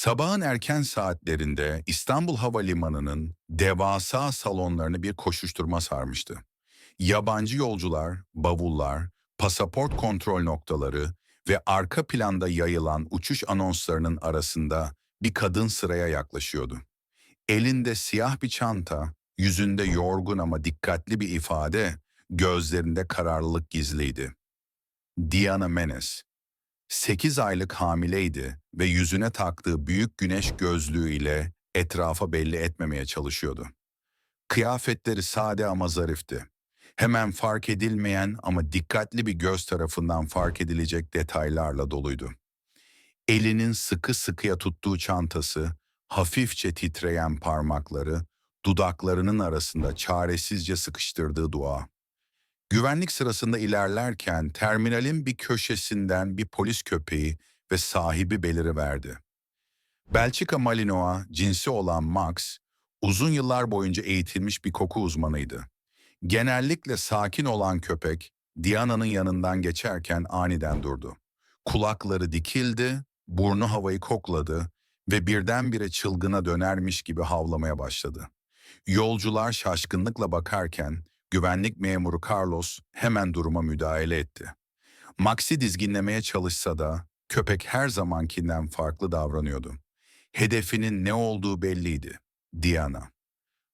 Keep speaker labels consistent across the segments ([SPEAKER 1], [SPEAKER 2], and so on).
[SPEAKER 1] Sabahın erken saatlerinde İstanbul Havalimanı'nın devasa salonlarını bir koşuşturma sarmıştı. Yabancı yolcular, bavullar, pasaport kontrol noktaları ve arka planda yayılan uçuş anonslarının arasında bir kadın sıraya yaklaşıyordu. Elinde siyah bir çanta, yüzünde yorgun ama dikkatli bir ifade, gözlerinde kararlılık gizliydi. Diana Menes, 8 aylık hamileydi ve yüzüne taktığı büyük güneş gözlüğü ile etrafa belli etmemeye çalışıyordu. Kıyafetleri sade ama zarifti. Hemen fark edilmeyen ama dikkatli bir göz tarafından fark edilecek detaylarla doluydu. Elinin sıkı sıkıya tuttuğu çantası, hafifçe titreyen parmakları, dudaklarının arasında çaresizce sıkıştırdığı dua. Güvenlik sırasında ilerlerken terminalin bir köşesinden bir polis köpeği ve sahibi beliriverdi. Belçika Malinois cinsi olan Max, uzun yıllar boyunca eğitilmiş bir koku uzmanıydı. Genellikle sakin olan köpek, Diana'nın yanından geçerken aniden durdu. Kulakları dikildi, burnu havayı kokladı ve birdenbire çılgına dönermiş gibi havlamaya başladı. Yolcular şaşkınlıkla bakarken güvenlik memuru Carlos hemen duruma müdahale etti. Max'i dizginlemeye çalışsa da köpek her zamankinden farklı davranıyordu. Hedefinin ne olduğu belliydi. Diana.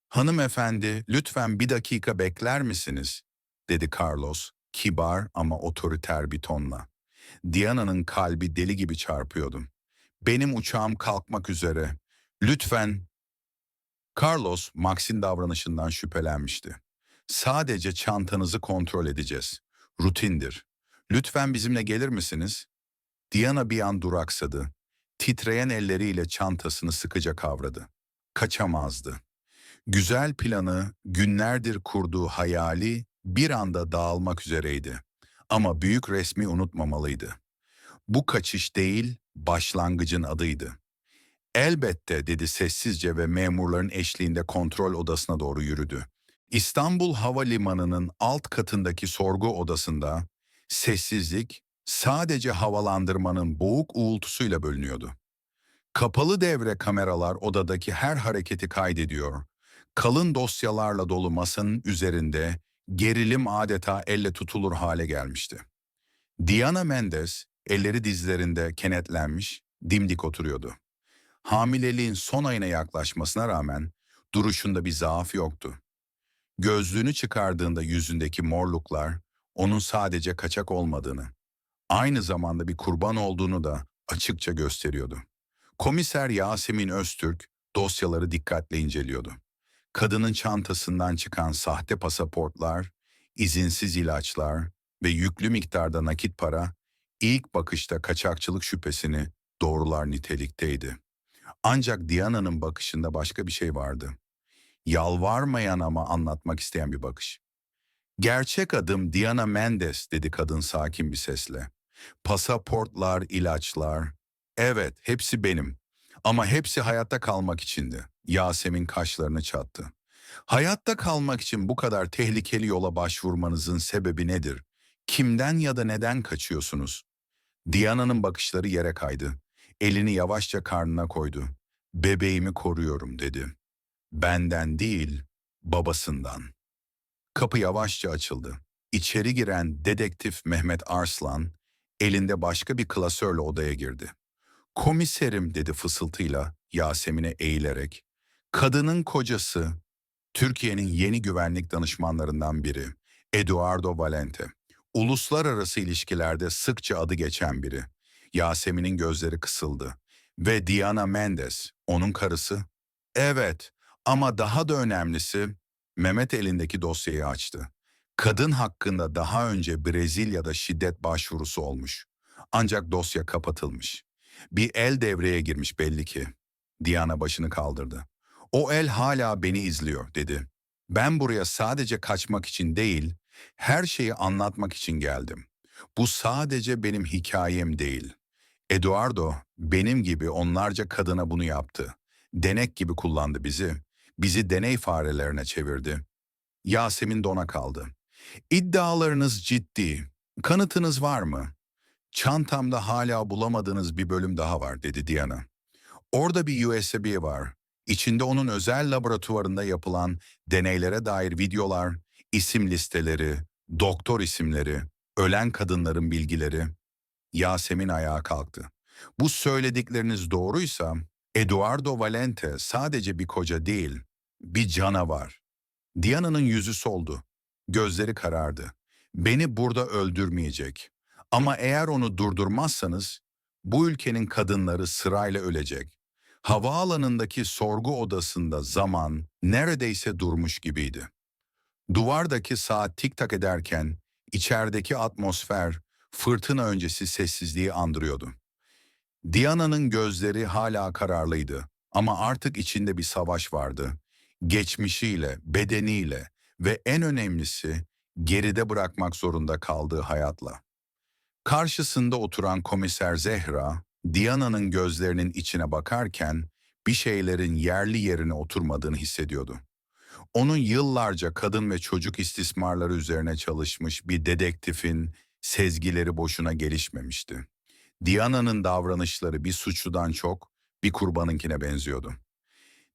[SPEAKER 1] Hanımefendi, lütfen bir dakika bekler misiniz? dedi Carlos, kibar ama otoriter bir tonla. Diana'nın kalbi deli gibi çarpıyordu. Benim uçağım kalkmak üzere. Lütfen... Carlos, Max'in davranışından şüphelenmişti. Sadece çantanızı kontrol edeceğiz. Rutindir. Lütfen bizimle gelir misiniz? Diana bir an duraksadı. Titreyen elleriyle çantasını sıkıca kavradı. Kaçamazdı. Güzel planı, günlerdir kurduğu hayali bir anda dağılmak üzereydi. Ama büyük resmi unutmamalıydı. Bu kaçış değil, başlangıcın adıydı. Elbette dedi sessizce ve memurların eşliğinde kontrol odasına doğru yürüdü. İstanbul Havalimanı'nın alt katındaki sorgu odasında sessizlik sadece havalandırmanın boğuk uğultusuyla bölünüyordu. Kapalı devre kameralar odadaki her hareketi kaydediyor. Kalın dosyalarla dolu masanın üzerinde gerilim adeta elle tutulur hale gelmişti. Diana Mendes elleri dizlerinde kenetlenmiş, dimdik oturuyordu. Hamileliğin son ayına yaklaşmasına rağmen duruşunda bir zaaf yoktu. Gözlüğünü çıkardığında yüzündeki morluklar onun sadece kaçak olmadığını, aynı zamanda bir kurban olduğunu da açıkça gösteriyordu. Komiser Yasemin Öztürk dosyaları dikkatle inceliyordu. Kadının çantasından çıkan sahte pasaportlar, izinsiz ilaçlar ve yüklü miktarda nakit para ilk bakışta kaçakçılık şüphesini doğrular nitelikteydi. Ancak Diana'nın bakışında başka bir şey vardı. Yalvarmayan ama anlatmak isteyen bir bakış. Gerçek adım Diana Mendes dedi kadın sakin bir sesle. Pasaportlar, ilaçlar. Evet, hepsi benim. Ama hepsi hayatta kalmak içindi. Yasemin kaşlarını çattı. Hayatta kalmak için bu kadar tehlikeli yola başvurmanızın sebebi nedir? Kimden ya da neden kaçıyorsunuz? Diana'nın bakışları yere kaydı. Elini yavaşça karnına koydu. Bebeğimi koruyorum dedi. Benden değil, babasından. Kapı yavaşça açıldı. İçeri giren dedektif Mehmet Arslan, elinde başka bir klasörle odaya girdi. Komiserim dedi fısıltıyla Yasemin'e eğilerek. Kadının kocası, Türkiye'nin yeni güvenlik danışmanlarından biri, Eduardo Valente. Uluslararası ilişkilerde sıkça adı geçen biri. Yasemin'in gözleri kısıldı. Ve Diana Mendes, onun karısı. Evet, ama daha da önemlisi Mehmet elindeki dosyayı açtı. Kadın hakkında daha önce Brezilya'da şiddet başvurusu olmuş. Ancak dosya kapatılmış. Bir el devreye girmiş belli ki. Diana başını kaldırdı. O el hala beni izliyor dedi. Ben buraya sadece kaçmak için değil, her şeyi anlatmak için geldim. Bu sadece benim hikayem değil. Eduardo benim gibi onlarca kadına bunu yaptı. Denek gibi kullandı bizi. Bizi deney farelerine çevirdi. Yasemin dona kaldı. İddialarınız ciddi. Kanıtınız var mı? Çantamda hala bulamadığınız bir bölüm daha var dedi Diana. Orada bir USB var. İçinde onun özel laboratuvarında yapılan deneylere dair videolar, isim listeleri, doktor isimleri, ölen kadınların bilgileri. Yasemin ayağa kalktı. Bu söyledikleriniz doğruysa Eduardo Valente sadece bir koca değil, bir canavar. Diana'nın yüzü soldu. Gözleri karardı. Beni burada öldürmeyecek. Ama eğer onu durdurmazsanız bu ülkenin kadınları sırayla ölecek. Havaalanındaki sorgu odasında zaman neredeyse durmuş gibiydi. Duvardaki saat tik tak ederken içerideki atmosfer fırtına öncesi sessizliği andırıyordu. Diana'nın gözleri hala kararlıydı ama artık içinde bir savaş vardı. Geçmişiyle, bedeniyle ve en önemlisi geride bırakmak zorunda kaldığı hayatla. Karşısında oturan komiser Zehra, Diana'nın gözlerinin içine bakarken bir şeylerin yerli yerine oturmadığını hissediyordu. Onun yıllarca kadın ve çocuk istismarları üzerine çalışmış bir dedektifin sezgileri boşuna gelişmemişti. Diana'nın davranışları bir suçludan çok bir kurbanınkine benziyordu.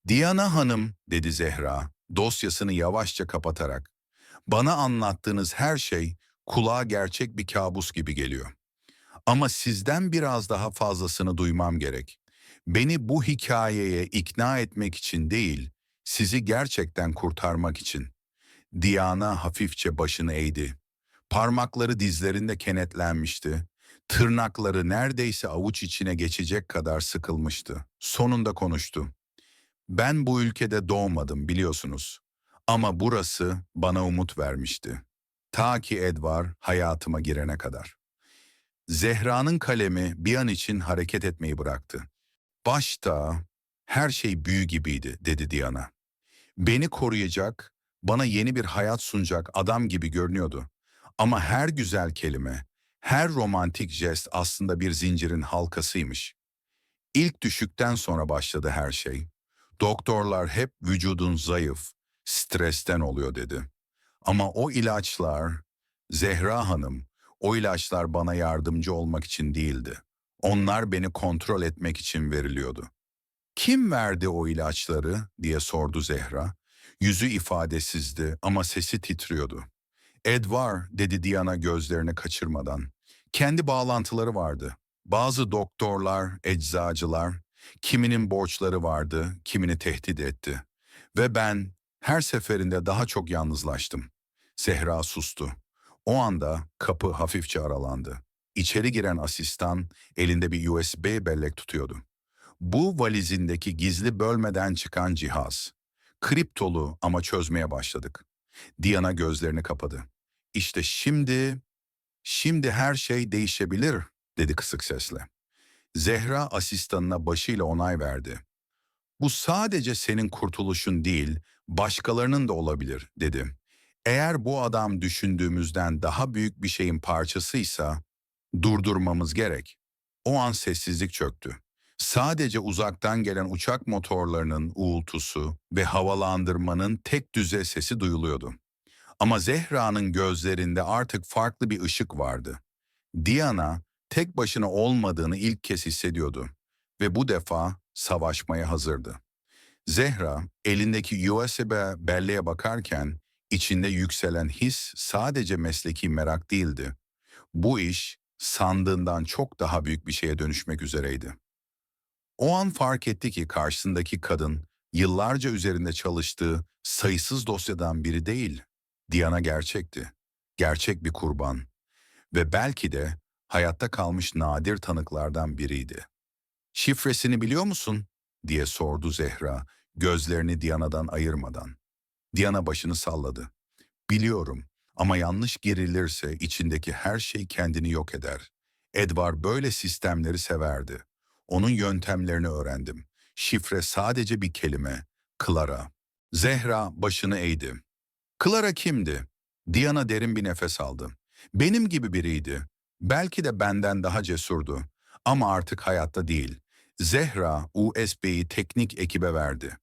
[SPEAKER 1] Diana Hanım, dedi Zehra, dosyasını yavaşça kapatarak. Bana anlattığınız her şey kulağa gerçek bir kabus gibi geliyor. Ama sizden biraz daha fazlasını duymam gerek. Beni bu hikayeye ikna etmek için değil, sizi gerçekten kurtarmak için. Diana hafifçe başını eğdi. Parmakları dizlerinde kenetlenmişti. Tırnakları neredeyse avuç içine geçecek kadar sıkılmıştı. Sonunda konuştu. Ben bu ülkede doğmadım biliyorsunuz. Ama burası bana umut vermişti. Ta ki Edvar hayatıma girene kadar. Zehra'nın kalemi bir an için hareket etmeyi bıraktı. Başta her şey büyü gibiydi dedi Diana. Beni koruyacak, bana yeni bir hayat sunacak adam gibi görünüyordu. Ama her güzel kelime, her romantik jest aslında bir zincirin halkasıymış. İlk düşükten sonra başladı her şey. Doktorlar hep vücudun zayıf, stresten oluyor dedi. Ama o ilaçlar, Zehra Hanım, o ilaçlar bana yardımcı olmak için değildi. Onlar beni kontrol etmek için veriliyordu. Kim verdi o ilaçları diye sordu Zehra. Yüzü ifadesizdi ama sesi titriyordu. Edvar dedi Diana gözlerini kaçırmadan. Kendi bağlantıları vardı. Bazı doktorlar, eczacılar, kiminin borçları vardı, kimini tehdit etti. Ve ben her seferinde daha çok yalnızlaştım. Zehra sustu. O anda kapı hafifçe aralandı. İçeri giren asistan elinde bir USB bellek tutuyordu. Bu valizindeki gizli bölmeden çıkan cihaz. Kriptolu ama çözmeye başladık. Diana gözlerini kapadı. İşte şimdi, şimdi her şey değişebilir dedi kısık sesle. Zehra asistanına başıyla onay verdi. Bu sadece senin kurtuluşun değil, başkalarının da olabilir dedi. Eğer bu adam düşündüğümüzden daha büyük bir şeyin parçasıysa durdurmamız gerek. O an sessizlik çöktü. Sadece uzaktan gelen uçak motorlarının uğultusu ve havalandırmanın tek düze sesi duyuluyordu. Ama Zehra'nın gözlerinde artık farklı bir ışık vardı. Diana tek başına olmadığını ilk kez hissediyordu ve bu defa savaşmaya hazırdı. Zehra elindeki USB belleğe bakarken içinde yükselen his sadece mesleki merak değildi. Bu iş sandığından çok daha büyük bir şeye dönüşmek üzereydi. O an fark etti ki karşısındaki kadın yıllarca üzerinde çalıştığı sayısız dosyadan biri değil. Diana gerçekti. Gerçek bir kurban. Ve belki de hayatta kalmış nadir tanıklardan biriydi. Şifresini biliyor musun? diye sordu Zehra, gözlerini Diana'dan ayırmadan. Diana başını salladı. Biliyorum ama yanlış girilirse içindeki her şey kendini yok eder. Edward böyle sistemleri severdi. Onun yöntemlerini öğrendim. Şifre sadece bir kelime. Clara. Zehra başını eğdi. Clara kimdi? Diana derin bir nefes aldı. Benim gibi biriydi. Belki de benden daha cesurdu. Ama artık hayatta değil. Zehra USB'yi teknik ekibe verdi.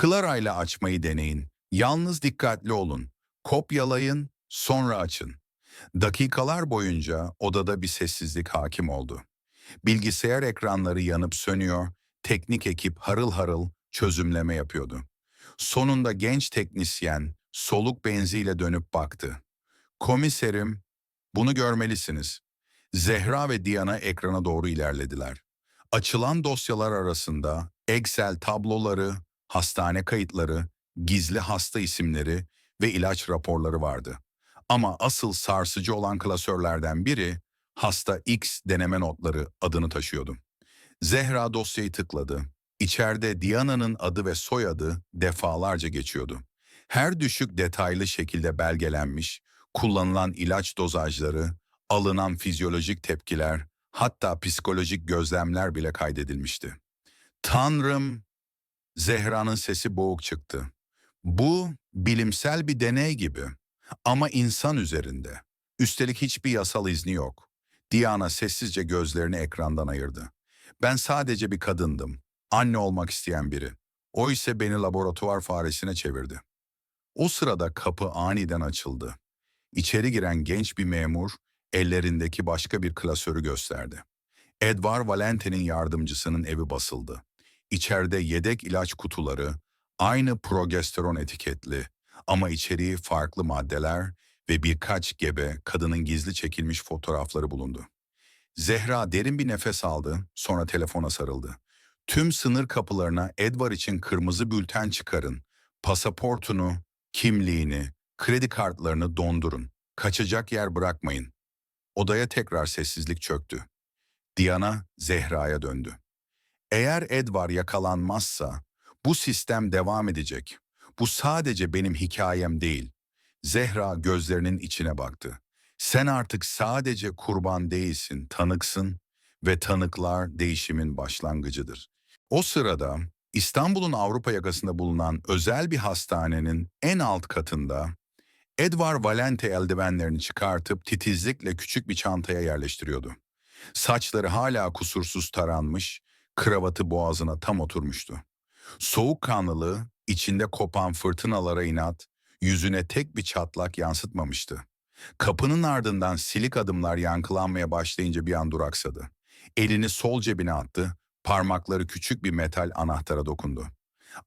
[SPEAKER 1] Clara ile açmayı deneyin. Yalnız dikkatli olun. Kopyalayın, sonra açın. Dakikalar boyunca odada bir sessizlik hakim oldu. Bilgisayar ekranları yanıp sönüyor, teknik ekip harıl harıl çözümleme yapıyordu. Sonunda genç teknisyen soluk benziyle dönüp baktı. Komiserim, bunu görmelisiniz. Zehra ve Diana ekrana doğru ilerlediler. Açılan dosyalar arasında Excel tabloları, hastane kayıtları, gizli hasta isimleri ve ilaç raporları vardı. Ama asıl sarsıcı olan klasörlerden biri hasta X deneme notları adını taşıyordu. Zehra dosyayı tıkladı. İçeride Diana'nın adı ve soyadı defalarca geçiyordu. Her düşük detaylı şekilde belgelenmiş, kullanılan ilaç dozajları, alınan fizyolojik tepkiler, hatta psikolojik gözlemler bile kaydedilmişti. Tanrım, Zehra'nın sesi boğuk çıktı. Bu bilimsel bir deney gibi ama insan üzerinde. Üstelik hiçbir yasal izni yok. Diana sessizce gözlerini ekrandan ayırdı. Ben sadece bir kadındım. Anne olmak isteyen biri. O ise beni laboratuvar faresine çevirdi. O sırada kapı aniden açıldı. İçeri giren genç bir memur ellerindeki başka bir klasörü gösterdi. Edvar Valente'nin yardımcısının evi basıldı. İçeride yedek ilaç kutuları, aynı progesteron etiketli ama içeriği farklı maddeler ve birkaç gebe kadının gizli çekilmiş fotoğrafları bulundu. Zehra derin bir nefes aldı, sonra telefona sarıldı. Tüm sınır kapılarına Edward için kırmızı bülten çıkarın. Pasaportunu, kimliğini, kredi kartlarını dondurun. Kaçacak yer bırakmayın. Odaya tekrar sessizlik çöktü. Diana Zehra'ya döndü. Eğer Edward yakalanmazsa bu sistem devam edecek. Bu sadece benim hikayem değil. Zehra gözlerinin içine baktı. Sen artık sadece kurban değilsin, tanıksın ve tanıklar değişimin başlangıcıdır. O sırada İstanbul'un Avrupa yakasında bulunan özel bir hastanenin en alt katında Edward Valente eldivenlerini çıkartıp titizlikle küçük bir çantaya yerleştiriyordu. Saçları hala kusursuz taranmış, kravatı boğazına tam oturmuştu. Soğukkanlılığı içinde kopan fırtınalara inat, yüzüne tek bir çatlak yansıtmamıştı. Kapının ardından silik adımlar yankılanmaya başlayınca bir an duraksadı. Elini sol cebine attı, parmakları küçük bir metal anahtara dokundu.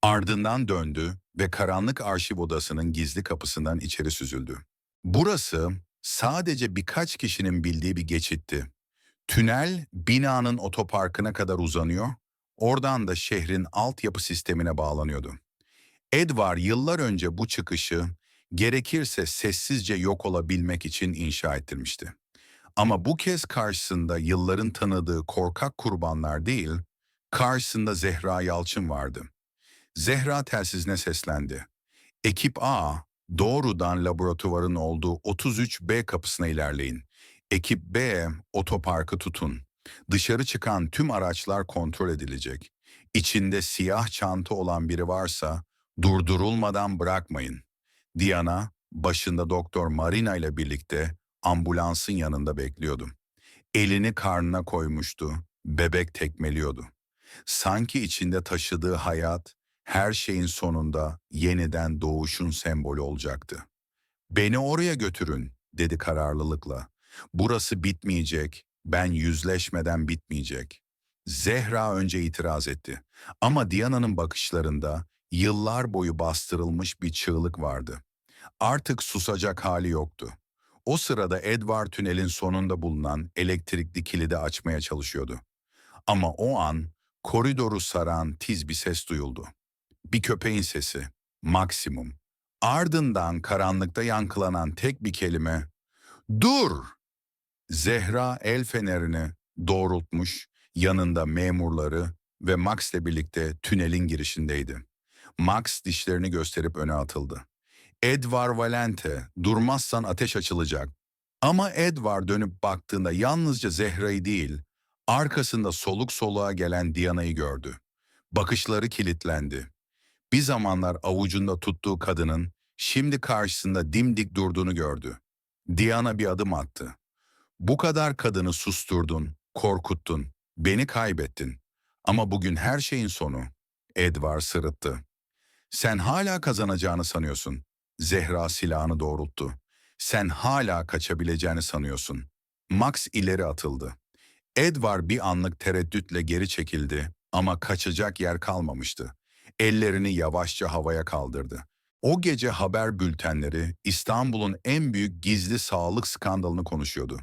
[SPEAKER 1] Ardından döndü ve karanlık arşiv odasının gizli kapısından içeri süzüldü. Burası sadece birkaç kişinin bildiği bir geçitti. Tünel binanın otoparkına kadar uzanıyor, oradan da şehrin altyapı sistemine bağlanıyordu. Edward yıllar önce bu çıkışı gerekirse sessizce yok olabilmek için inşa ettirmişti. Ama bu kez karşısında yılların tanıdığı korkak kurbanlar değil, karşısında Zehra Yalçın vardı. Zehra telsizine seslendi. Ekip A, doğrudan laboratuvarın olduğu 33B kapısına ilerleyin. Ekip B, otoparkı tutun. Dışarı çıkan tüm araçlar kontrol edilecek. İçinde siyah çanta olan biri varsa durdurulmadan bırakmayın. Diana, başında Doktor Marina ile birlikte ambulansın yanında bekliyordu. Elini karnına koymuştu, bebek tekmeliyordu. Sanki içinde taşıdığı hayat, her şeyin sonunda yeniden doğuşun sembolü olacaktı. Beni oraya götürün, dedi kararlılıkla. Burası bitmeyecek, ben yüzleşmeden bitmeyecek. Zehra önce itiraz etti. Ama Diana'nın bakışlarında yıllar boyu bastırılmış bir çığlık vardı. Artık susacak hali yoktu. O sırada Edward tünelin sonunda bulunan elektrikli kilidi açmaya çalışıyordu. Ama o an koridoru saran tiz bir ses duyuldu. Bir köpeğin sesi, maksimum. Ardından karanlıkta yankılanan tek bir kelime, ''Dur!'' Zehra el fenerini doğrultmuş, yanında memurları ve Max'le birlikte tünelin girişindeydi. Max dişlerini gösterip öne atıldı. Edvar Valente, durmazsan ateş açılacak. Ama Edvar dönüp baktığında yalnızca Zehra'yı değil, arkasında soluk soluğa gelen Diana'yı gördü. Bakışları kilitlendi. Bir zamanlar avucunda tuttuğu kadının şimdi karşısında dimdik durduğunu gördü. Diana bir adım attı. Bu kadar kadını susturdun, korkuttun, beni kaybettin. Ama bugün her şeyin sonu. Edvar sırıttı. Sen hala kazanacağını sanıyorsun. Zehra silahını doğrulttu. Sen hala kaçabileceğini sanıyorsun. Max ileri atıldı. Edward bir anlık tereddütle geri çekildi Ama kaçacak yer kalmamıştı. Ellerini yavaşça havaya kaldırdı. O gece haber bültenleri İstanbul'un en büyük gizli sağlık skandalını konuşuyordu.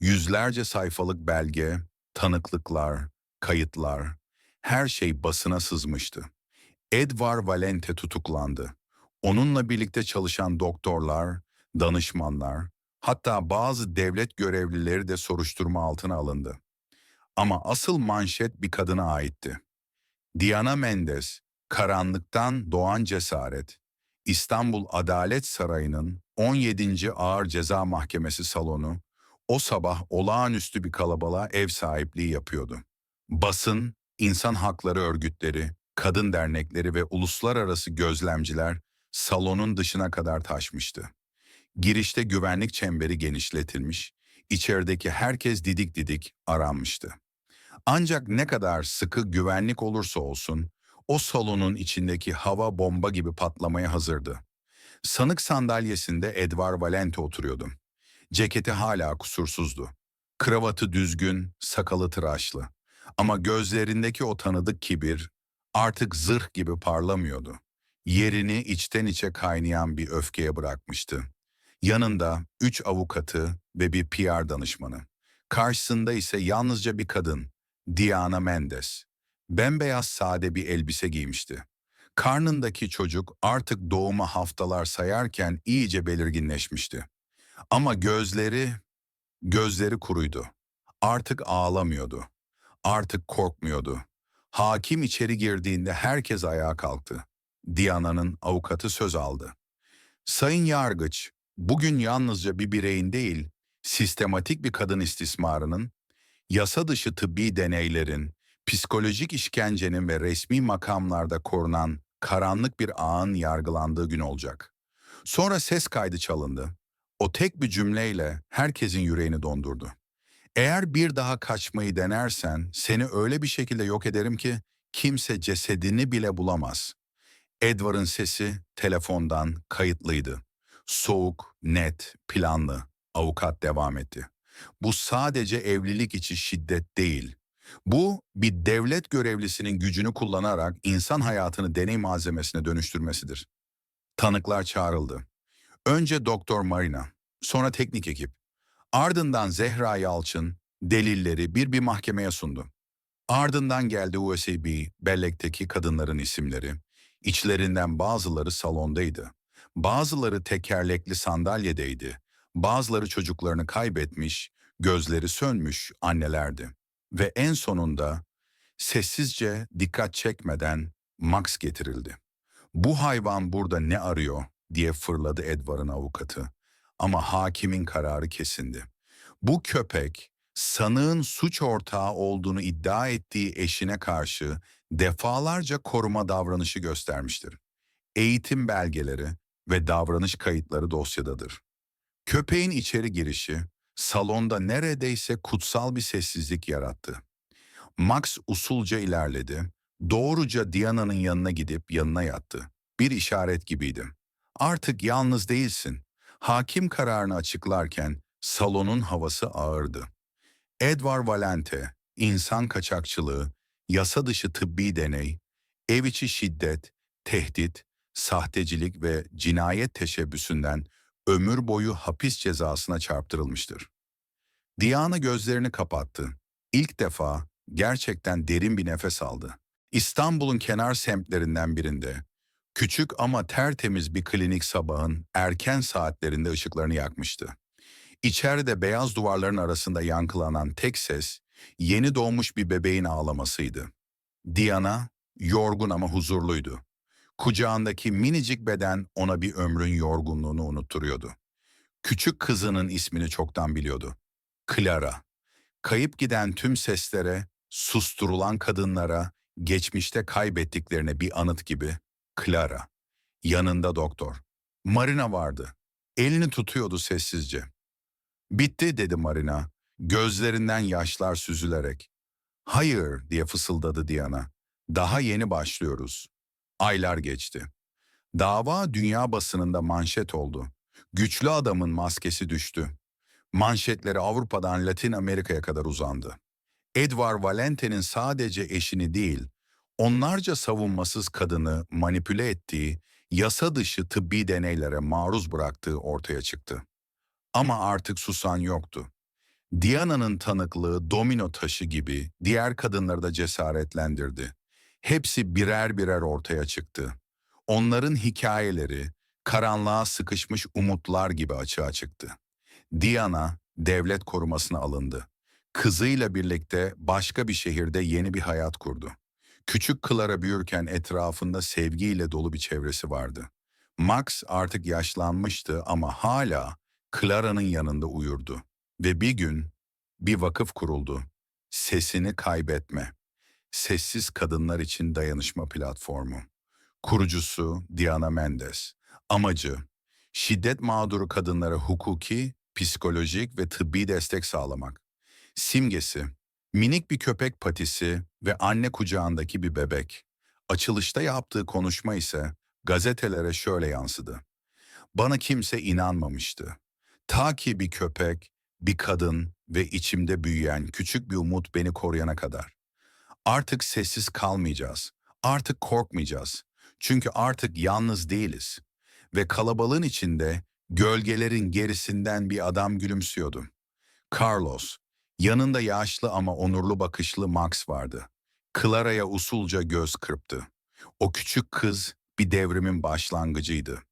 [SPEAKER 1] Yüzlerce sayfalık belge, tanıklıklar, kayıtlar, her şey basına sızmıştı. Edvar Valente tutuklandı. Onunla birlikte çalışan doktorlar, danışmanlar, hatta bazı devlet görevlileri de soruşturma altına alındı. Ama asıl manşet bir kadına aitti. Diana Mendes, karanlıktan doğan cesaret, İstanbul Adalet Sarayı'nın 17. Ağır Ceza Mahkemesi salonu o sabah olağanüstü bir kalabalığa ev sahipliği yapıyordu. Basın, insan hakları örgütleri, kadın dernekleri ve uluslararası gözlemciler salonun dışına kadar taşmıştı. Girişte güvenlik çemberi genişletilmiş, içerideki herkes didik didik aranmıştı. Ancak ne kadar sıkı güvenlik olursa olsun, o salonun içindeki hava bomba gibi patlamaya hazırdı. Sanık sandalyesinde Edvar Valente oturuyordu. Ceketi hala kusursuzdu. Kravatı düzgün, sakalı tıraşlı. Ama gözlerindeki o tanıdık kibir artık zırh gibi parlamıyordu. Yerini içten içe kaynayan bir öfkeye bırakmıştı. Yanında üç avukatı ve bir PR danışmanı. Karşısında ise yalnızca bir kadın, Diana Mendes. Bembeyaz sade bir elbise giymişti. Karnındaki çocuk artık doğuma haftalar sayarken iyice belirginleşmişti. Ama gözleri, gözleri kuruydu. Artık ağlamıyordu. Artık korkmuyordu. Hakim içeri girdiğinde herkes ayağa kalktı. Diana'nın avukatı söz aldı. Sayın Yargıç, bugün yalnızca bir bireyin değil, sistematik bir kadın istismarının, yasa dışı tıbbi deneylerin, psikolojik işkencenin ve resmi makamlarda korunan karanlık bir ağın yargılandığı gün olacak. Sonra ses kaydı çalındı. O tek bir cümleyle herkesin yüreğini dondurdu. Eğer bir daha kaçmayı denersen seni öyle bir şekilde yok ederim ki kimse cesedini bile bulamaz. Edward'ın sesi telefondan kayıtlıydı. Soğuk, net, planlı. Avukat devam etti. Bu sadece evlilik içi şiddet değil. Bu bir devlet görevlisinin gücünü kullanarak insan hayatını deney malzemesine dönüştürmesidir. Tanıklar çağrıldı. Önce Doktor Marina, sonra teknik ekip. Ardından Zehra Yalçın delilleri bir bir mahkemeye sundu. Ardından geldi USB, bellekteki kadınların isimleri. İçlerinden bazıları salondaydı. Bazıları tekerlekli sandalyedeydi. Bazıları çocuklarını kaybetmiş, gözleri sönmüş annelerdi. Ve en sonunda sessizce dikkat çekmeden Max getirildi. Bu hayvan burada ne arıyor diye fırladı Edward'ın avukatı. Ama hakimin kararı kesindi. Bu köpek sanığın suç ortağı olduğunu iddia ettiği eşine karşı defalarca koruma davranışı göstermiştir. Eğitim belgeleri ve davranış kayıtları dosyadadır. Köpeğin içeri girişi salonda neredeyse kutsal bir sessizlik yarattı. Max usulca ilerledi, doğruca Diana'nın yanına gidip yanına yattı. Bir işaret gibiydi. Artık yalnız değilsin. Hakim kararını açıklarken salonun havası ağırdı. Edward Valente, insan kaçakçılığı, yasa dışı tıbbi deney, ev içi şiddet, tehdit, sahtecilik ve cinayet teşebbüsünden ömür boyu hapis cezasına çarptırılmıştır. Diana gözlerini kapattı. İlk defa gerçekten derin bir nefes aldı. İstanbul'un kenar semtlerinden birinde, küçük ama tertemiz bir klinik sabahın erken saatlerinde ışıklarını yakmıştı. İçeride beyaz duvarların arasında yankılanan tek ses, yeni doğmuş bir bebeğin ağlamasıydı. Diana, yorgun ama huzurluydu. Kucağındaki minicik beden ona bir ömrün yorgunluğunu unutturuyordu. Küçük kızının ismini çoktan biliyordu. Clara. Kayıp giden tüm seslere, susturulan kadınlara, geçmişte kaybettiklerine bir anıt gibi Clara. Yanında doktor. Marina vardı. Elini tutuyordu sessizce. Bitti dedi Marina, gözlerinden yaşlar süzülerek. Hayır diye fısıldadı Diana. Daha yeni başlıyoruz. Aylar geçti. Dava dünya basınında manşet oldu. Güçlü adamın maskesi düştü. Manşetleri Avrupa'dan Latin Amerika'ya kadar uzandı. Edward Valente'nin sadece eşini değil, onlarca savunmasız kadını manipüle ettiği, yasa dışı tıbbi deneylere maruz bıraktığı ortaya çıktı. Ama artık susan yoktu. Diana'nın tanıklığı domino taşı gibi diğer kadınları da cesaretlendirdi. Hepsi birer birer ortaya çıktı. Onların hikayeleri karanlığa sıkışmış umutlar gibi açığa çıktı. Diana devlet korumasına alındı. Kızıyla birlikte başka bir şehirde yeni bir hayat kurdu. Küçük Clara büyürken etrafında sevgiyle dolu bir çevresi vardı. Max artık yaşlanmıştı ama hala Clara'nın yanında uyurdu. Ve bir gün bir vakıf kuruldu. Sesini kaybetme. Sessiz Kadınlar için Dayanışma Platformu. Kurucusu Diana Mendes. Amacı şiddet mağduru kadınlara hukuki, psikolojik ve tıbbi destek sağlamak. Simgesi minik bir köpek patisi ve anne kucağındaki bir bebek. Açılışta yaptığı konuşma ise gazetelere şöyle yansıdı. Bana kimse inanmamıştı. Ta ki bir köpek, bir kadın ve içimde büyüyen küçük bir umut beni koruyana kadar. Artık sessiz kalmayacağız. Artık korkmayacağız. Çünkü artık yalnız değiliz. Ve kalabalığın içinde gölgelerin gerisinden bir adam gülümsüyordu. Carlos, yanında yaşlı ama onurlu bakışlı Max vardı. Clara'ya usulca göz kırptı. O küçük kız bir devrimin başlangıcıydı.